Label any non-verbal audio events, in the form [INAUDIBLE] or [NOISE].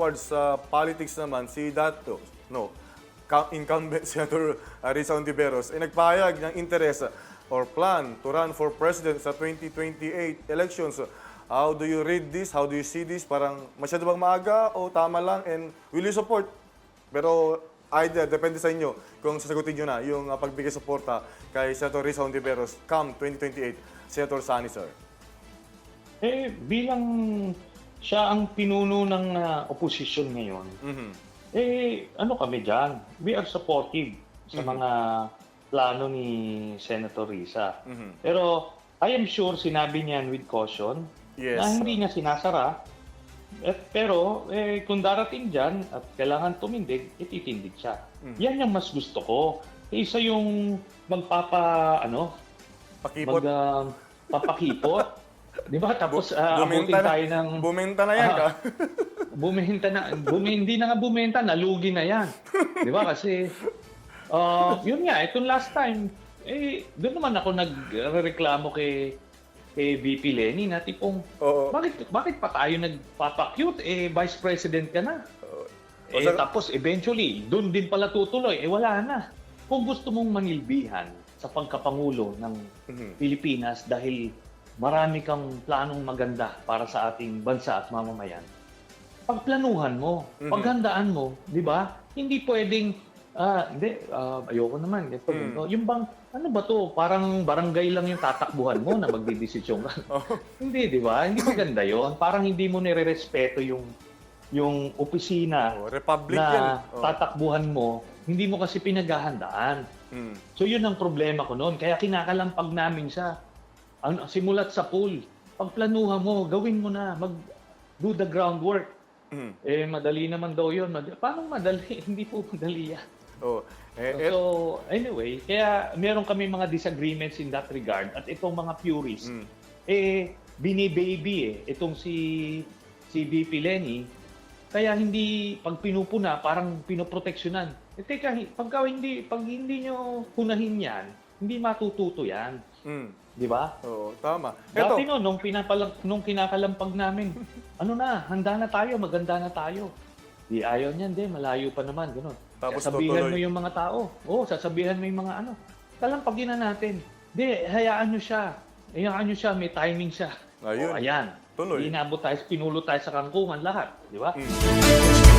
towards sa politics naman, si Dato, no, incumbent [LAUGHS] Senator uh, Risa Ontiveros, ay nagpahayag ng interest uh, or plan to run for president sa 2028 elections. How do you read this? How do you see this? Parang masyado bang maaga o tama lang? And will you support? Pero either, depende sa inyo kung sasagutin nyo na yung uh, pagbigay suporta kay Senator Risa Ontiveros come 2028, Senator Sani, sir. Eh, bilang siya ang pinuno ng ah, opposition ngayon, Mhm. eh, ano kami dyan? We are supportive sa Mhm. mga plano ni Senator Risa. Mhm. Pero I am sure sinabi niyan with caution Yes. na hindi niya sinasara. Eh, pero eh, kung darating dyan at kailangan tumindig, ititindig siya. Mhm. Yan yung mas gusto ko. Isa yung magpapa, ano, Pakipot. mag, ah, papakipot. [LAUGHS] Di ba? Tapos uh, abutin Bumenta na- tayo ng... Bumenta na yan, Ah. ka? [LAUGHS] Bumenta na, bumi, hindi na nga bumenta, nalugi na yan. Di ba? Kasi, uh, yun nga, itong last time, eh, doon naman ako nagreklamo kay kay VP Lenny na tipong, Oo. bakit, bakit pa tayo nagpapacute? Eh, Vice President ka na. O Eh, sa- tapos eventually, doon din pala tutuloy. Eh, wala na. Kung gusto mong manilbihan sa pagkapangulo ng Mhm. Pilipinas dahil marami kang planong maganda para sa ating bansa at mamamayan, pagplanuhan mo, Mhm. paghandaan mo, di ba? Hindi pwedeng, ah, hindi, ah, ayoko naman. Ito, Mhm. ganito. Yung bang, ano ba to? Parang barangay lang yung tatakbuhan mo na magdidesisyon ka. [LAUGHS] Oh. hindi, di ba? Hindi maganda yon. Parang hindi mo nire-respeto yung yung opisina Oh, Republic yan. na Oh. tatakbuhan mo, hindi mo kasi pinaghahandaan. Mm. So yun ang problema ko noon. Kaya kinakalampag namin siya. Ano, simulat sa pool. Pagplanuhan mo, gawin mo na. Mag do the groundwork. Mm. Eh, madali naman daw yun. Madali. Paano madali? [LAUGHS] Hindi po madali yan. Oh. Eh, eh, So, anyway, kaya meron kami mga disagreements in that regard. At itong mga purists, mm. eh, bini-baby eh. Itong si, si VP Lenny, kaya hindi, pag pinupuna, parang pinoproteksyonan. Eh, teka, pagka hindi, pag hindi nyo punahin yan, hindi matututo yan. Mm. Di ba? Oo, tama. Eto, Dati no, nung, pinapalag, nung kinakalampag namin, ano na, handa na tayo, maganda na tayo. Di ayaw niyan, di, malayo pa naman, gano'n. Tapos sasabihan tutuloy. mo yung mga tao. Oo, sasabihan mo yung mga ano. Kalampagin na natin. Di, hayaan nyo siya. Hayaan nyo siya, may timing siya. Ayun. O, ayan. Tuloy. Inabot tayo, pinulo tayo sa kangkungan lahat. Di ba? Mm.